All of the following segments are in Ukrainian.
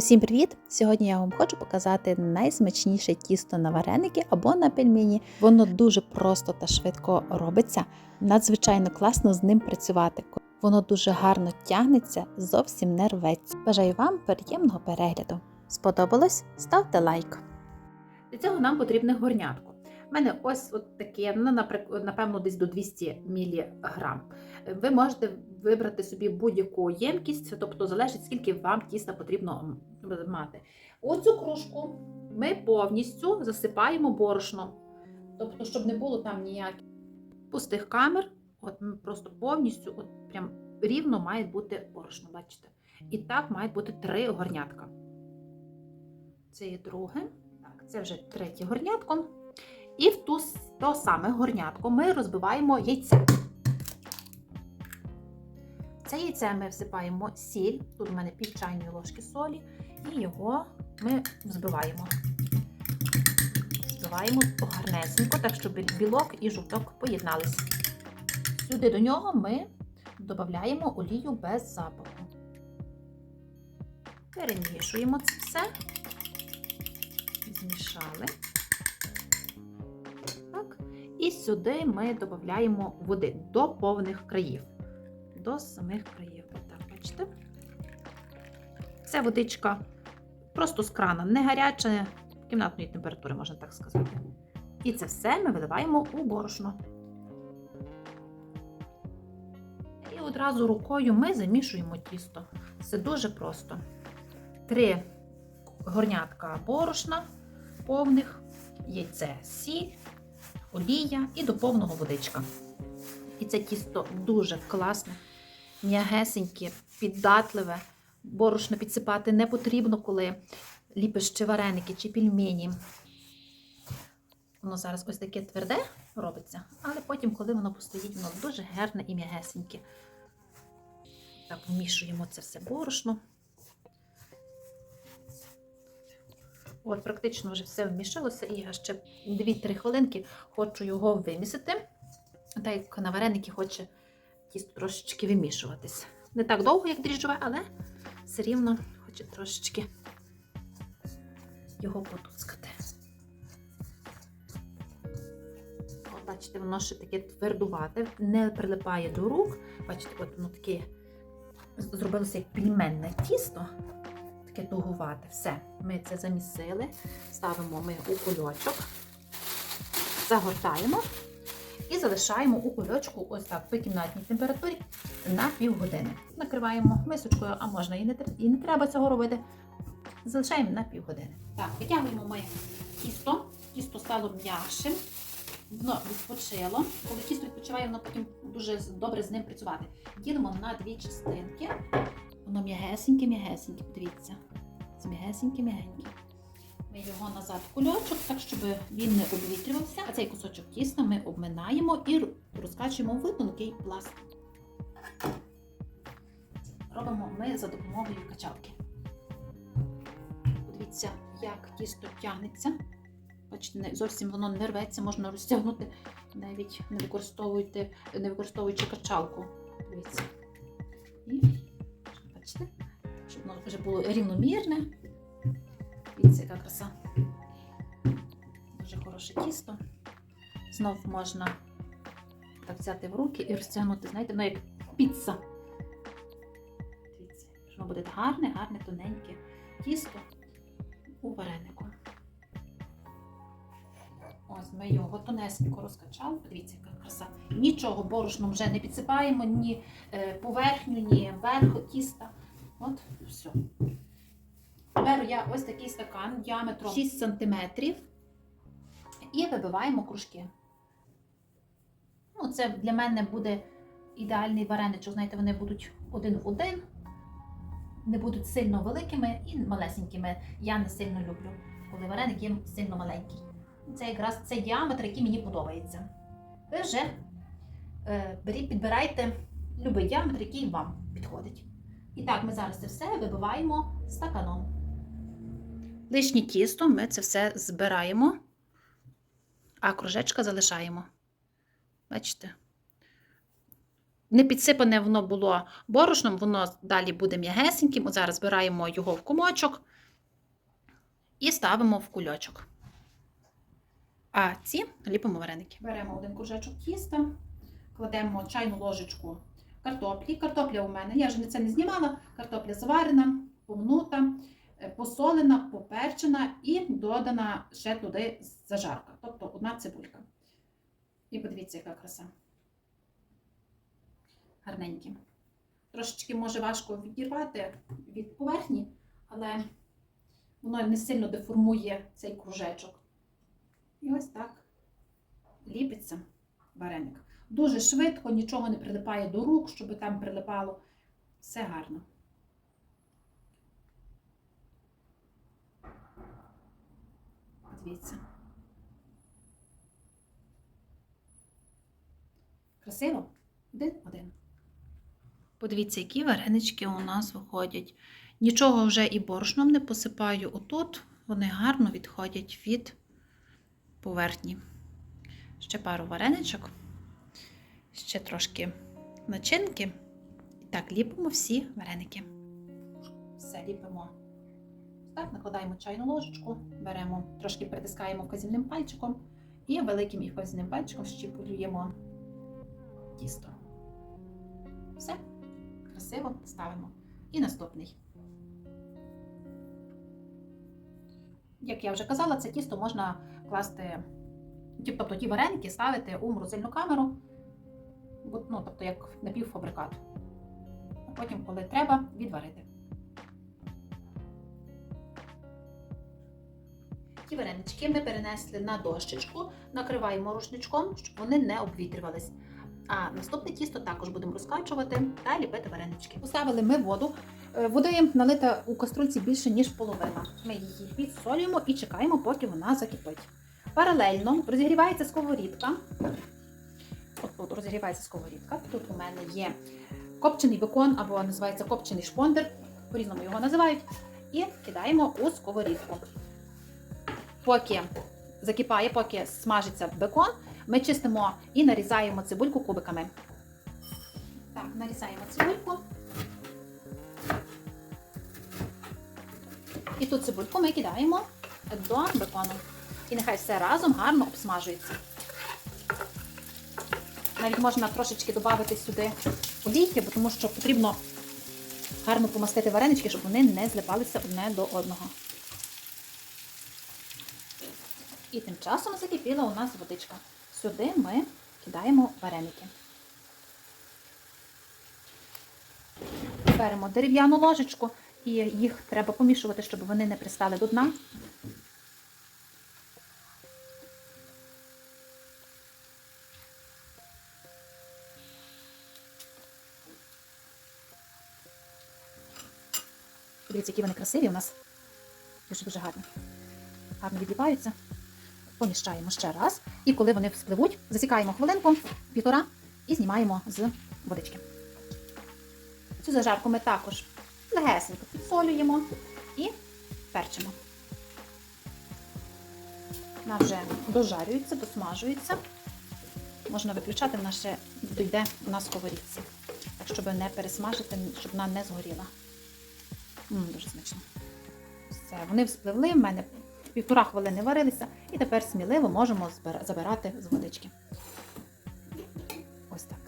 Усім привіт! Сьогодні я вам хочу показати найсмачніше тісто на вареники або на пельмені. Воно дуже просто та швидко робиться. Надзвичайно класно з ним працювати. Воно дуже гарно тягнеться, зовсім не рветься. Бажаю вам приємного перегляду. Сподобалось? Ставте лайк. Для цього нам потрібне горнятко. У мене ось от таке, ну, напевно, десь до 200 мг. Ви можете вибрати собі будь-яку ємкість, тобто залежить, скільки вам тіста потрібно мати. У цю кружку ми повністю засипаємо борошно. Тобто, щоб не було там ніяких пустих камер, от ми просто повністю, от прям рівно має бути борошно, бачите? І так має бути три горнятка. Це є друге. Так, це вже третє горнятко. І в ту, то саме горнятко ми розбиваємо яйце. Це яйце ми всипаємо сіль. Тут у мене пів чайної ложки солі, і його ми взбиваємо. Взбиваємо гарнесенько, так щоб білок і жовток поєдналися. Сюди до нього ми додаємо олію без запаху. Перемішуємо це все. Змішали. І сюди ми додаємо води до повних країв. До самих країв. Так, бачите? Це водичка просто з крана, не гаряча, кімнатної температури, можна так сказати. І це все ми виливаємо у борошно. І одразу рукою ми замішуємо тісто. Це дуже просто. Три горнятка борошна повних, яйце, сіль, олія і до повного водичка. І це тісто дуже класне, м'ягесеньке, піддатливе. Борошно підсипати не потрібно, коли ліпиш чи вареники, чи пельмені. Воно зараз ось таке тверде робиться, але потім, коли воно постоїть, воно дуже гарне і м'ягесеньке. Так, вмішуємо це все борошно. От, практично вже все вмішалося, і я ще 2-3 хвилинки хочу його вимісити. Так як на вареники хоче тісто трошечки вимішуватись. Не так довго, як дріжджове, але все рівно хоче трошечки його потускати. От, бачите, воно ще таке твердувате, не прилипає до рук. Бачите, от воно таке зробилося як пельменне тісто таке тугувате. Все, ми це замісили, ставимо ми у кульочок, загортаємо і залишаємо у кульочку ось так при кімнатній температурі на півгодини. Накриваємо мисочкою, а можна і не, і не треба цього робити. Залишаємо на півгодини. Так, витягуємо ми тісто. Тісто стало м'якшим, воно відпочило. Коли тісто відпочиває, воно потім дуже добре з ним працювати. Ділимо на дві частинки. Воно м'ягесеньке, м'ягесеньке, подивіться. Це м'ягесеньке, м'ягеньке. Ми його назад в кульочок, так щоб він не обвітрювався. А цей кусочок тіста ми обминаємо і розкачуємо в тонкий пласт. Робимо ми за допомогою качалки. Подивіться, як тісто тягнеться. Бачите, зовсім воно не рветься, можна розтягнути, навіть не використовуйте, не використовуючи качалку. Дивіться. І воно вже було рівномірне. Дивіться, яка краса. Дуже хороше тісто. Знов можна так взяти в руки і розтягнути, знаєте, воно як піца. Дивіться, воно буде гарне, гарне, тоненьке тісто у варенику. Ось ми його тонесенько розкачали. Подивіться, яка краса. Нічого борошном вже не підсипаємо, ні е, поверхню, ні верх тіста. От, все. Беру я ось такий стакан діаметром 6 см і вибиваємо кружки. Ну, це для мене буде ідеальний вареничок. Знаєте, вони будуть один в один, не будуть сильно великими і малесенькими. Я не сильно люблю, коли вареник є сильно маленький. Це якраз цей діаметр, який мені подобається. Ви вже е, підбирайте будь-який діаметр, який вам підходить. І так, ми зараз це все вибиваємо стаканом. Лишнє тісто ми це все збираємо, а кружечка залишаємо. Бачите? не підсипане воно було борошном, воно далі буде м'ягесеньким. От зараз збираємо його в комочок і ставимо в кульочок. А ці ліпимо вареники. Беремо один кружечок тіста, кладемо чайну ложечку картоплі. Картопля у мене, я ж це не знімала, картопля зварена, помнута, е, посолена, поперчена і додана ще туди зажарка, тобто одна цибулька. І подивіться, яка краса. Гарненькі. Трошечки може важко відірвати від поверхні, але воно не сильно деформує цей кружечок. І ось так ліпиться вареник. Дуже швидко, нічого не прилипає до рук, щоб там прилипало. Все гарно. Дивіться. Красиво? Один-один. Подивіться, які варенички у нас виходять. Нічого вже і борошном не посипаю. Отут вони гарно відходять від поверхні. Ще пару вареничок, ще трошки начинки. І так, ліпимо всі вареники. Все ліпимо. Так, накладаємо чайну ложечку, беремо, трошки притискаємо вказівним пальчиком і великим і вказівним пальчиком щіпулюємо тісто. Все, красиво ставимо. І наступний. Як я вже казала, це тісто можна класти, тобто ті вареники ставити у морозильну камеру, ну, тобто як напівфабрикат. А потім, коли треба, відварити. Ті варенички ми перенесли на дощечку, накриваємо рушничком, щоб вони не обвітрювались. А наступне тісто також будемо розкачувати та ліпити варенички. Поставили ми воду. Е, Води налита у каструльці більше, ніж половина. Ми її підсолюємо і чекаємо, поки вона закипить. Паралельно розігрівається сковорідка. Розігрівається сковорідка. Тут у мене є копчений бекон або називається копчений шпондер, по-різному його називають. І кидаємо у сковорідку. Поки закипає, поки смажиться бекон, ми чистимо і нарізаємо цибульку кубиками. Так, нарізаємо цибульку. І ту цибульку ми кидаємо до бекону. І нехай все разом гарно обсмажується. Навіть можна трошечки додати сюди олійки, тому що потрібно гарно помастити варенички, щоб вони не злипалися одне до одного. І тим часом закипіла у нас водичка. Сюди ми кидаємо вареники. Беремо дерев'яну ложечку і їх треба помішувати, щоб вони не пристали до дна. Дивіться, які вони красиві у нас. Дуже-дуже гарні. Гарно відліпаються. Поміщаємо ще раз. І коли вони вспливуть, засікаємо хвилинку, півтора і знімаємо з водички. Цю зажарку ми також легесенько підсолюємо і перчимо. Вона вже дожарюється, досмажується. Можна виключати, вона ще дійде на сковорідці. Так, щоб не пересмажити, щоб вона не згоріла. М, дуже смачно. Все, вони вспливли, в мене півтора хвилини варилися, і тепер сміливо можемо забирати з водички. Ось так.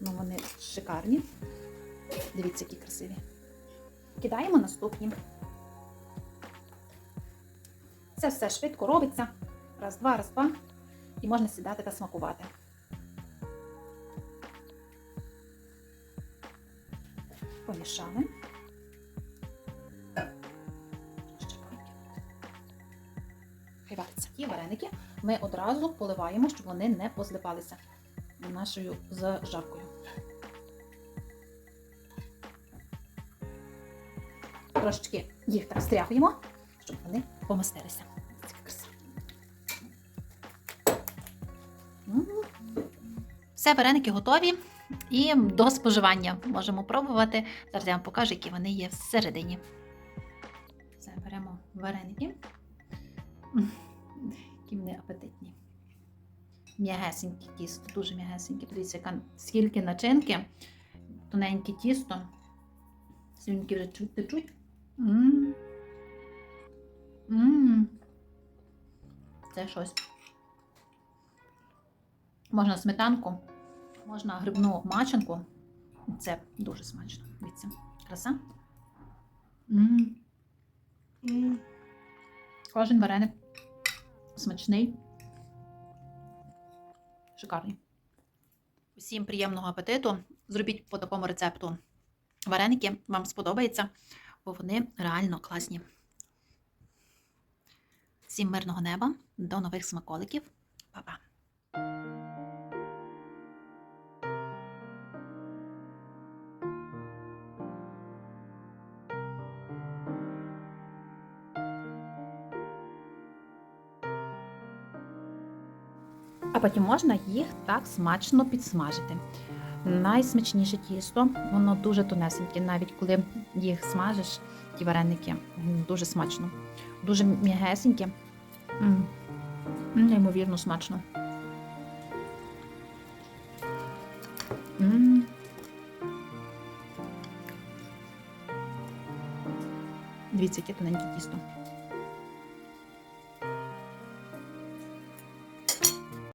Ну, вони шикарні. Дивіться, які красиві. Кидаємо наступні. Це все швидко робиться. Раз, два, раз, два. І можна сідати та смакувати. Трохи. Хай. Ті вареники ми одразу поливаємо, щоб вони не позлипалися нашою зажаркою. Трошечки їх так стряхуємо, щоб вони помастилися. Все, вареники готові. І до споживання можемо пробувати. Зараз я вам покажу, які вони є всередині. Все, беремо вареники. Які вони апетитні. М'ягесенькі тісто, дуже м'ягесенькі. Дивіться, яка скільки начинки, тоненьке тісто. Слюнки вже чуть течуть. Це щось. Можна сметанку, можна грибну маченку. Це дуже смачно. Дивіться, краса. М. М. Кожен вареник смачний. Шикарний. Усім приємного апетиту. Зробіть по такому рецепту вареники. Вам сподобається, бо вони реально класні. Всім мирного неба, до нових смаколиків. Па-па! А потім можна їх так смачно підсмажити. Найсмачніше тісто, воно дуже тонесеньке, навіть коли їх смажиш, ті вареники, дуже смачно. Дуже м'ягесеньке. Неймовірно смачно. М. Дивіться, яке тоненьке тісто.